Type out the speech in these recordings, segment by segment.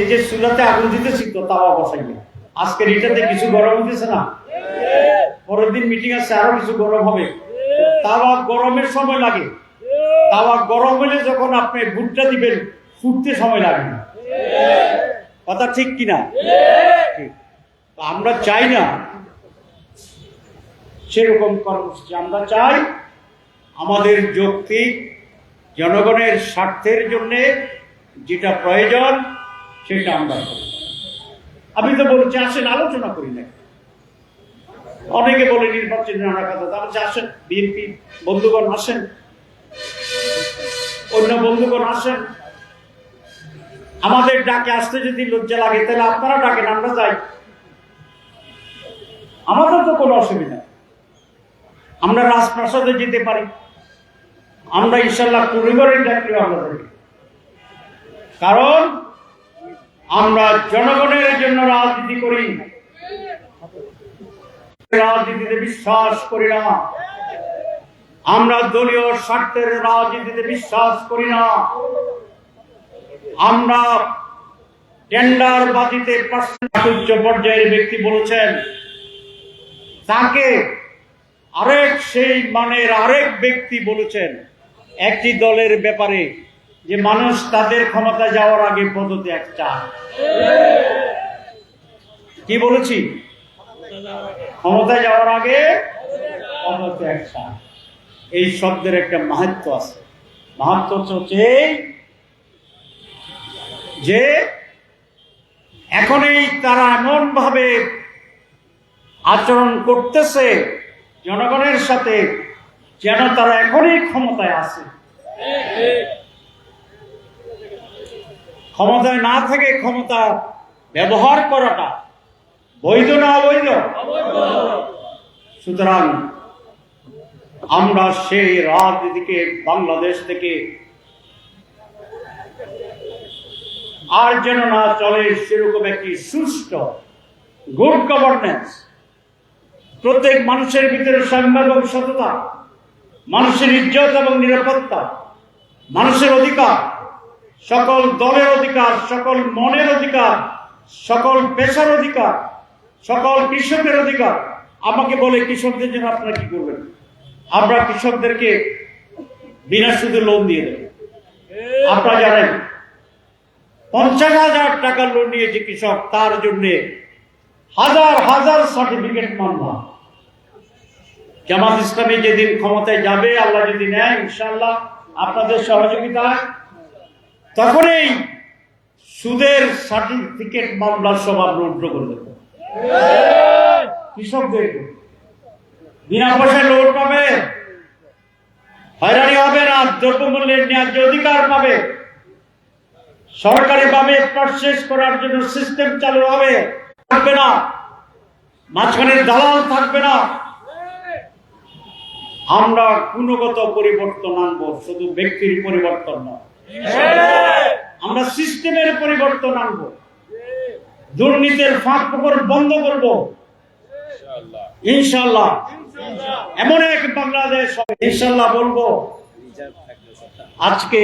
এই যে চুলাতে আগুন দিতেছি তো তাওয়া বসাইলে আজকের এটাতে কিছু গরম হতেছে না? পরের দিন মিটিং আছে, আরও কিছু গরম হবে। তাওয়া গরমের সময় লাগে। তাওয়া গরম হলে যখন আপনি ভুট্টা দিবেন, ফুটতে সময় লাগে না। কথা ঠিক কিনা। আমরা চাই না সেরকম কর্মসূচি। আমরা চাই আমাদের যৌক্তিক জনগণের স্বার্থের জন্যে যেটা প্রয়োজন সেটা আমরা আমি তো বলেছি আসেন, আলোচনা করি না অনেকে বলে নির্বাচন নানা কথা। তাহলে যে আসেন, বিএনপি বন্ধুগণ আসেন, অন্য বন্ধুগণ আসেন। আমাদের ডাকে আসতে যদি লজ্জা লাগে, তাহলে আপনারা ডাকেন, আমরা যাই। আমাদের তো কোনো অসুবিধা। আমরা রাজপ্রাসাদে যেতে পারি। আমরা ইনশাল্লাহ পরিবারের ডাকলেও আমরা কারণ আমরা জনগণের জন্য রাজনীতি করি। রাজনীতিতে বিশ্বাস করি না। আমরা দলীয় স্বার্থের রাজনীতিতে বিশ্বাস করি না। আমরা টেন্ডার বাজিতে উচ্চ পর্যায়ের ব্যক্তি বলেছেন। তাকে আরেক সেই মানের আরেক ব্যক্তি বলেছেন। একটি দলের ব্যাপারে যে মানুষ তাদের ক্ষমতা যাওয়ার আগে পদত্যাগ চায়। কি বলেছি? ক্ষমতায় যাওয়ার আগে পদত্যাগ চায়। এই শব্দের একটা মাহাত্ম আছে। মাহাত্ম হচ্ছে যে এখন এই তারা এমন ভাবে আচরণ করতেছে, জনগণের সাথে যেন তারা এখনই ক্ষমতায় আছে। ক্ষমতায় না থেকে ক্ষমতা ব্যবহার করাটা বৈধ না অবৈধ? সুতরাং আমরা সেই রাজনীতিকে বাংলাদেশ থেকে আর যেন না চলে সেরকম একটি সুষ্ঠু গুড গভর্নেন্স প্রত্যেক মানুষের ভিতরে সংবাদ এবং সততা, মানুষের ইজ্জত এবং নিরাপত্তা, মানুষের অধিকার। সকল দলের অধিকার, সকল মনের অধিকার, সকল পেশার অধিকার, সকল কৃষকের অধিকার। আমাকে বলে কৃষকদের জন্য আপনারা কি করবেন? আমরা কৃষকদেরকে বিনা সুদে লোন দিয়ে দেব। আপনারা জানেন, পঞ্চাশ হাজার টাকা লোন নিয়েছে কৃষক, তার জন্য হাজার হাজার সার্টিফিকেট মামলা। জামাত ইসলামী যেদিন ক্ষমতায় যাবে, আল্লাহ যদি নেয় ইনশাল্লাহ আপনাদের সহযোগিতায় তখনই সুদের সার্টিফিকেট মামলার সব আমরা উল্টো করে কৃষকদের বিনা পয়সায় লোন পাবে, হয়রানি হবে না, দ্রব্যমূল্যের ন্যায্য অধিকার পাবে। সরকারি ভাবে প্রসেস করার জন্য সিস্টেম চালু হবে, থাকবে না, মাঝখানে দালাল থাকবে না। আমরা গুণগত পরিবর্তন আনব, শুধু ব্যক্তির পরিবর্তন নয়। আমরা সিস্টেমের পরিবর্তন আনব। দুর্নীতির ফাঁক ফোকর বন্ধ করব। ইনশাল্লাহ এমন এক বাংলাদেশ ইনশাল্লাহ বলব। আজকে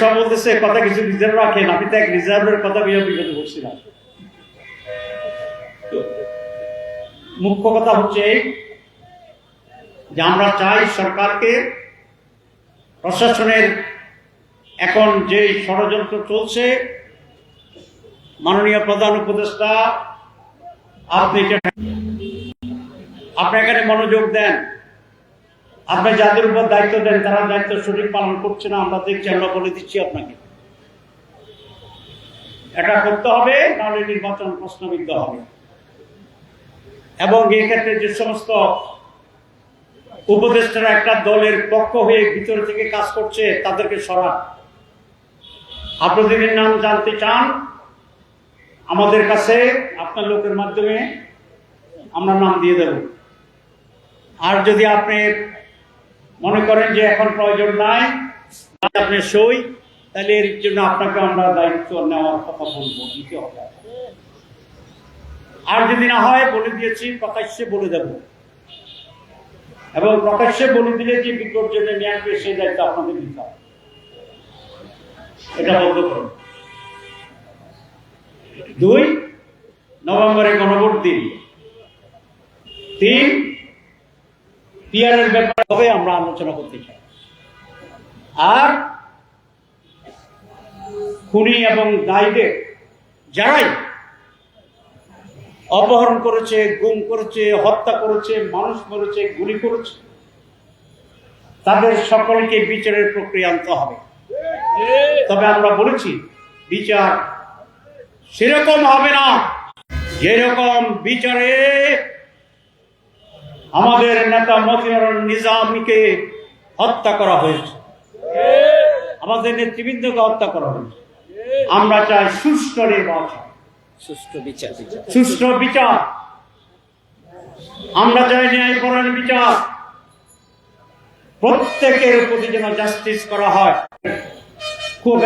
সব বলতেছে, কথা কিছু রিজার্ভ রাখেন, আমি তো এক রিজার্ভের কথা বিয়ে বিগত মুখ্য কথা হচ্ছে যে আমরা চাই সরকারকে প্রশাসনের এখন যে ষড়যন্ত্র চলছে, মাননীয় প্রধান উপদেষ্টা, আপনি আপনি এখানে মনোযোগ দেন। আপনি যাদের উপর দায়িত্ব দেন, তারা দায়িত্ব সঠিক পালন করছে না, আমরা দেখছি, আমরা বলে দিচ্ছি আপনাকে। এটা করতে হবে, নাহলে নির্বাচন প্রশ্নবিদ্ধ হবে। এবং এক্ষেত্রে যে সমস্ত উপদেষ্টারা একটা দলের পক্ষ হয়ে ভিতর থেকে কাজ করছে, তাদেরকে সরান। আপনাদের নাম জানতে চান, আমাদের কাছে আপনার লোকের মাধ্যমে আমরা নাম দিয়ে দেব। আর যদি আপনি মনে করেন যে এখন প্রয়োজন নাই আপনি সই, তাহলে এর জন্য আপনাকে আমরা দায়িত্ব নেওয়ার কথা বলব, দিতে হবে। আর যদি না হয়, বলে দিয়েছি, প্রকাশ্যে বলে দেব। এবং প্রকাশ্যে বলে দিলে যে বিপর্যয় নিয়ে আসবে, সেই দায়িত্ব আপনাদের নিতে হবে। এটা বন্ধ করুন। দুই, নভেম্বরে গণভোট দিন। তিন পিয়ারের ব্যাপারে হবে আমরা আলোচনা করতে চাই। আর খুনি এবং দায়ীদের, যারাই অপহরণ করেছে, গুম করেছে, হত্যা করেছে, মানুষ মরেছে গুলি করেছে। তাদের সকলকে বিচারের প্রক্রিয়া আনতে হবে। তবে আমরা বলেছি, বিচার সেরকম হবে না। যেরকম বিচারে আমাদের নেতা মতিউর নিজামীকে হত্যা করা হয়েছে। আমাদের নেতৃবৃন্দকে হত্যা করা হয়েছে। আমরা চাই সুষ্ঠু নির্বাচন। সুষ্ঠু বিচার। সুষ্ঠু বিচার। আমরা চাই ন্যায়পরায়ণ বিচার। প্রত্যেকের প্রতি যেন জাস্টিস করা হয়, খুব